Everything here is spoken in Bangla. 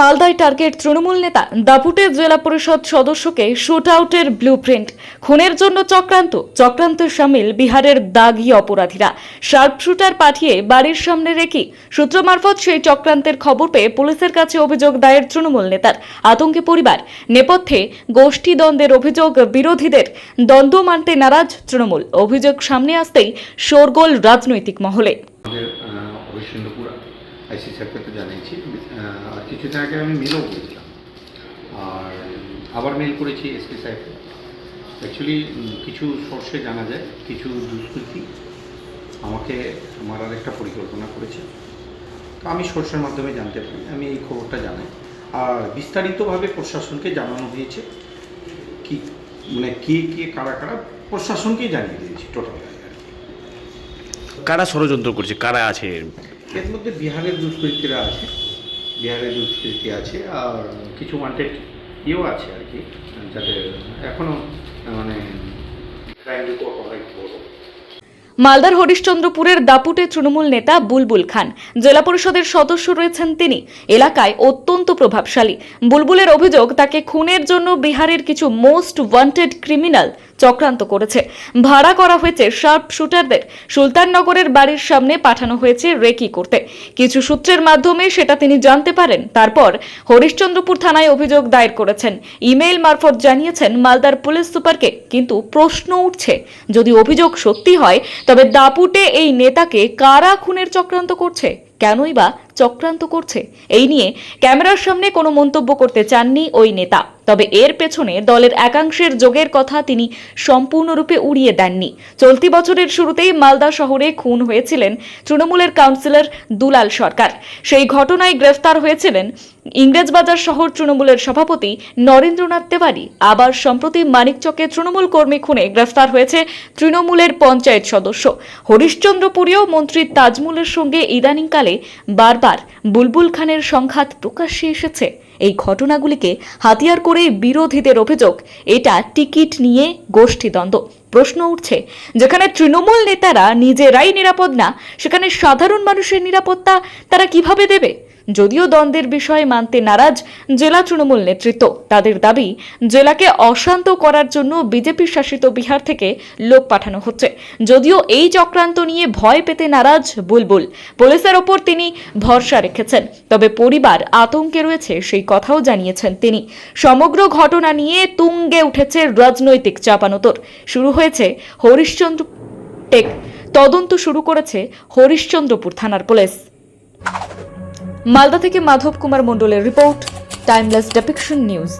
মালদায় টার্গেট তৃণমূল নেতা দাপুটে জেলা পরিষদ সদস্যকে শুট আউটের ব্লু প্রিন্ট খুনের জন্য চক্রান্ত, চক্রান্তে সামিল বিহারের দাগি অপরাধীরা। শার্প শুটার পাঠিয়ে বাড়ির সামনে রেখে সূত্র মারফত সেই চক্রান্তের খবর পেয়ে পুলিশের কাছে অভিযোগ দায়ের তৃণমূল নেতার। আতঙ্কে পরিবার, নেপথ্যে গোষ্ঠী দ্বন্দ্বের অভিযোগ বিরোধীদের। দ্বন্দ্ব মানতে নারাজ তৃণমূল। অভিযোগ সামনে আসতেই শোরগোল রাজনৈতিক মহলে। আইসি স্যারকে তো জানিয়েছি আর কিছুদিন আগে আমি মেলও করেছিলাম। আর আবার মেল করেছি এসপি সাহেবকে অ্যাকচুয়ালি কিছু সোর্সে জানা যায়, কিছু দুষ্কৃতি আমাকে মারার একটা পরিকল্পনা করেছে। তো আমি সোর্সের মাধ্যমে জানতে পারি, আমি এই খবরটা জানাই। আর বিস্তারিতভাবে প্রশাসনকে জানানো হয়েছে, কি মানে কে কে, কারা কারা, প্রশাসনকেই জানিয়ে দিয়েছি টোটাল কারা ষড়যন্ত্র করছে, কারা আছে? এর মধ্যে বিহারের দুষ্কৃতীরা আছে, বিহারের দুষ্কৃতি আছে, আর কিছু ওয়ান্টেড ইয়েও আছে আর কি যাতে এখনও মানে ক্রাইম রিপোর্ট অনেক বড়। মালদার হরিশ্চন্দ্রপুরের দাপুটে তৃণমূল নেতা বুলবুল খান। জেলা পরিষদের সদস্য রয়েছেন তিনি। এলাকায় অত্যন্ত প্রভাবশালী। বুলবুলের অভিযোগ, তাকে খুনের জন্য বিহারের কিছু মোস্ট ওয়ান্টেড ক্রিমিনাল চক্রান্ত করেছে। ভাড়া করা হয়েছে শার্প শুটারদের। সুলতাননগরের বাড়ির সামনে পাঠানো হয়েছে রেকি করতে। কিছু সূত্রের মাধ্যমে সেটা তিনি জানতে পারেন। তারপর হরিশ্চন্দ্রপুর থানায় অভিযোগ দায়ের করেছেন। ইমেইল মারফত জানিয়েছেন মালদার পুলিশ সুপারকে, কিন্তু প্রশ্ন উঠছে, যদি অভিযোগ সত্যি হয় তবে দাপুটে এই নেতাকে কারা খুনের চক্রান্ত করছে? কেনই বা চক্রান্ত করছে? এই নিয়ে ক্যামেরার সামনে কোনো মন্তব্য করতে চাননি ওই নেতা। তবে এর পেছনে দলের একাংশের যোগের কথা তিনি সম্পূর্ণরূপে উড়িয়ে দেননি। চলতি বছরের শুরুতেই মালদা শহরে খুন হয়েছিলেন তৃণমূলের কাউন্সিলর দুলাল সরকার। সেই ঘটনায় গ্রেফতার হয়েছিলেন ইংরেজবাজার শহর তৃণমূলের সভাপতি নরেন্দ্রনাথ তেওয়ারি। আবার সম্প্রতি মানিকচকে তৃণমূল কর্মী খুনে গ্রেফতার হয়েছে তৃণমূলের পঞ্চায়েত সদস্য। হরিশ্চন্দ্রপুরীয় মন্ত্রী তাজমুলের সঙ্গে ইদানিংকালে বারবার বুলবুল খানের সংঘাত প্রকাশ্যে এসেছে। এই ঘটনাগুলিকে হাতিয়ার করে বিরোধীদের অভিযোগ, এটা টিকিট নিয়ে গোষ্ঠীদ্বন্দ্ব। প্রশ্ন উঠছে, যেখানে তৃণমূল নেতারা নিজেরাই নিরাপদ না, সেখানে সাধারণ মানুষের নিরাপত্তা তারা কীভাবে দেবে? যদিও দ্বন্দ্বের বিষয়ে মানতে নারাজ জেলা তৃণমূল নেতৃত্ব। তাদের দাবি, জেলাকে অশান্ত করার জন্য বিজেপি শাসিত বিহার থেকে লোক পাঠানো হচ্ছে। যদিও এই চক্রান্ত নিয়ে ভয় পেতে নারাজ বুলবুল। পুলিশের ওপর তিনি ভরসা রেখেছেন। তবে পরিবার আতঙ্কে রয়েছে সেই কথাও জানিয়েছেন তিনি। সমগ্র ঘটনা নিয়ে তুঙ্গে উঠেছে রাজনৈতিক চাপানোতর। শুরু হয়েছে হরিশ্চন্দ্র টেক। তদন্ত শুরু করেছে হরিশ্চন্দ্রপুর থানার পুলিশ। মালদা থেকে মাধব কুমার মণ্ডলের রিপোর্ট টাইমলেস ডেপিকশন নিউজ